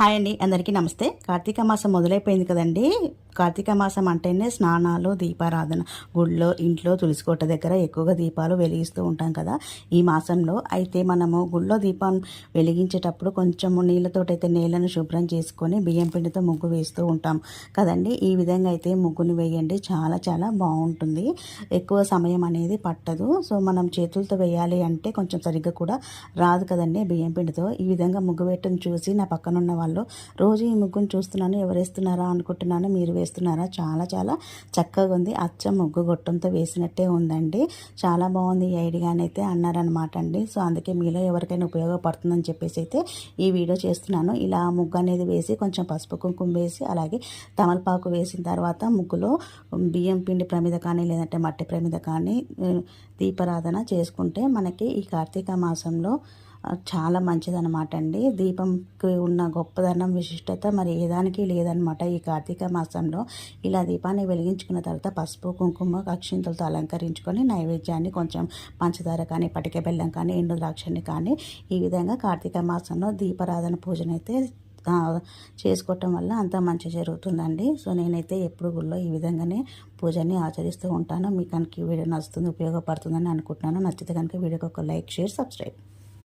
Hi అండి అందరికీ నమస్తే. కార్తీక మాసం మొదలైపోయింది కదండి. కార్తీక మాసం అంటేనే స్నానాలు దీపారాధన. గుళ్ళో ఇంట్లో తులసికోట దగ్గర ఎక్కువగా దీపాలు వెలిగిస్తూ ఉంటాం కదా. ఈ మాసంలో అయితే మనము గుళ్ళో దీపం వెలిగించేటప్పుడు కొంచెము నీళ్ళతోటైతే నేలను శుభ్రం చేసుకొని బియ్యం పిండితో ముగ్గు వేస్తూ ఉంటాం కదండి. ఈ విధంగా అయితే ముగ్గుని వేయండి. చాలా చాలా బాగుంటుంది. ఎక్కువ సమయం అనేది పట్టదు. సో మనం చేతులతో వేయాలి అంటే కొంచెం సరిగ్గా కూడా రాదు కదండి బియ్యం పిండితో. ఈ విధంగా ముగ్గు వేయటం చూసి నా పక్కన ఉన్న వాళ్ళు రోజు ఈ ముగ్గును చూస్తున్నాను ఎవరేస్తున్నారా అనుకుంటున్నాను మీరు వేస్తున్నారా? చాలా చాలా చక్కగా ఉంది. అచ్చం ముగ్గు గొట్టంతో వేసినట్టే ఉందండి. చాలా బాగుంది ఈ ఐడియానైతే అన్నారనమాట అండి. సో అందుకే మీలో ఎవరికైనా ఉపయోగపడుతుందని చెప్పేసి అయితే ఈ వీడియో చేస్తున్నాను. ఇలా ముగ్గు అనేది వేసి కొంచెం పసుపు కుంకుమ వేసి అలాగే తమలపాకు వేసిన తర్వాత ముగ్గులో బియ్యం పిండి ప్రమిద కానీ లేదంటే మట్టి ప్రమిద కానీ దీపారాధన చేసుకుంటే మనకి ఈ కార్తీక మాసంలో చాలా మంచిదన్నమాట అండి. దీపంకి ఉన్న గొప్పదనం విశిష్టత మరి ఏ దానికి లేదనమాట ఈ కార్తీక మాసంలో. ఇలా దీపాన్ని వెలిగించుకున్న తర్వాత పసుపు కుంకుమ అక్షింతలతో అలంకరించుకొని నైవేద్యాన్ని కొంచెం పంచదార కానీ పటిక బెల్లం కానీ ఎండు ద్రాక్షని కానీ ఈ విధంగా కార్తీక మాసంలో దీపారాధన పూజనైతే చేసుకోవటం వల్ల అంత మంచి జరుగుతుందండి. సో నేనైతే ఎప్పుడు గుళ్ళో ఈ విధంగానే పూజని ఆచరిస్తూ ఉంటాను. మీకు కనుక ఈ వీడియో నచ్చుతుంది ఉపయోగపడుతుందని అనుకుంటున్నాను. నచ్చితే కనుక వీడియోకి ఒక లైక్ షేర్ సబ్స్క్రైబ్.